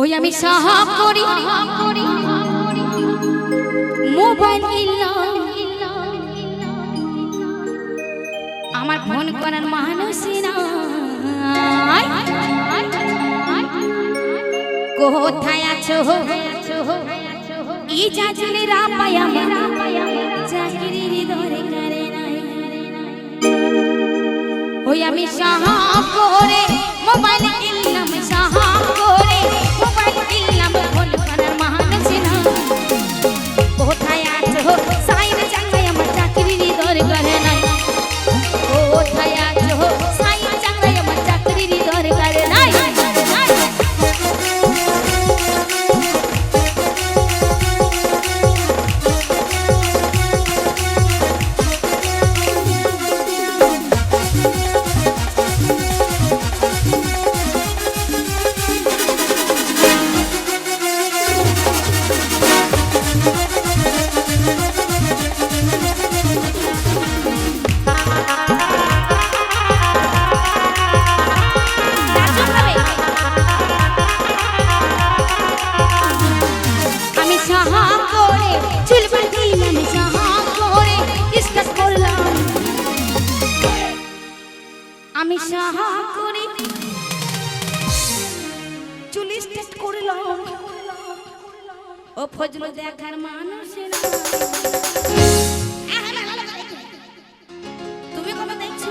ওই আমি সাহা করি। মোবাইল আমার ফোন করার মানুষ কোথায় আছো? ই চাচলে রাপায়া নাই। ওই আমি করে মোবাইল কিনলাম সাহা চুল স্টেট করলাম। ও ফজল দেখার মানুষ তুমি কবে দেখছ?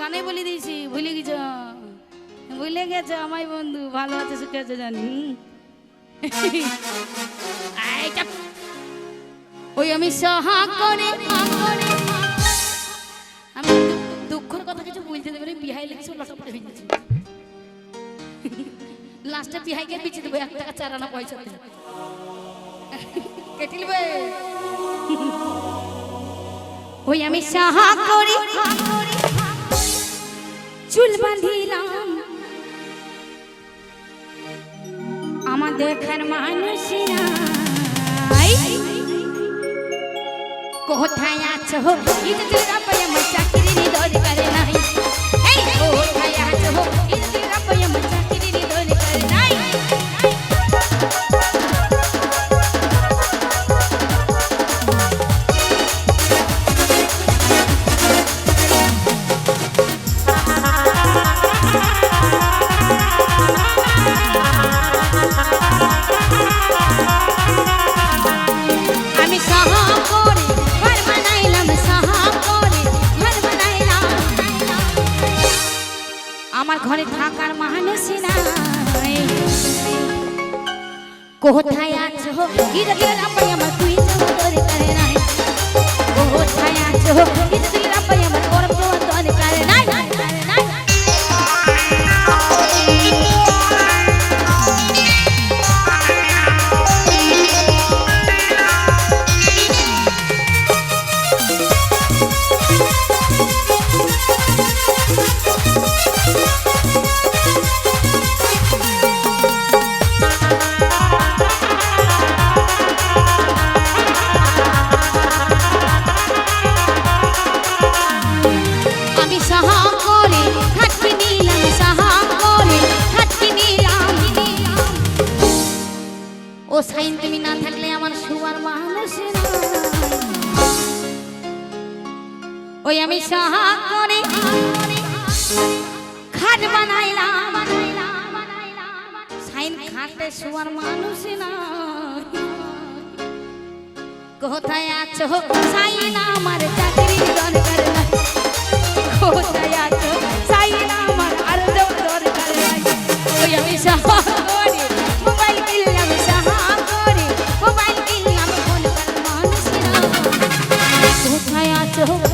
গানে বলে দিয়েছি, ভুলে গেছ? ভুলে গেছো আমায় বন্ধু, ভালো আছে, সুখে আছে জানি। ওই আমি সাহা করে আমি দুঃখের কথা কিছু বলতে দেবে বিহাই লেগেছে লটপটে হয়ে গেছে লাস্টে বিহাইকে পিছিয়ে দেবো এক টাকা চার আনা পয়সা দেবো কেটে নেবে? ওই আমি সাহা করি। চুল বাঁধিলাম। আমার দেখার মানুষ নাই কোথায় আছো? থাকার মানুষ নাই। কোথায় আছো? গিরে গিরে ও সাইন তুমি না থাকলে আমার শুয়ার মানুষ ওই আমি সাহা খাট বানাইলাম। কোথায় আছো? সাইন আমার চাকরি দরকার কোথায় আছো? সাইনা আমার আর দরকার ওই আমি সাহা মোবাইল কিনলাম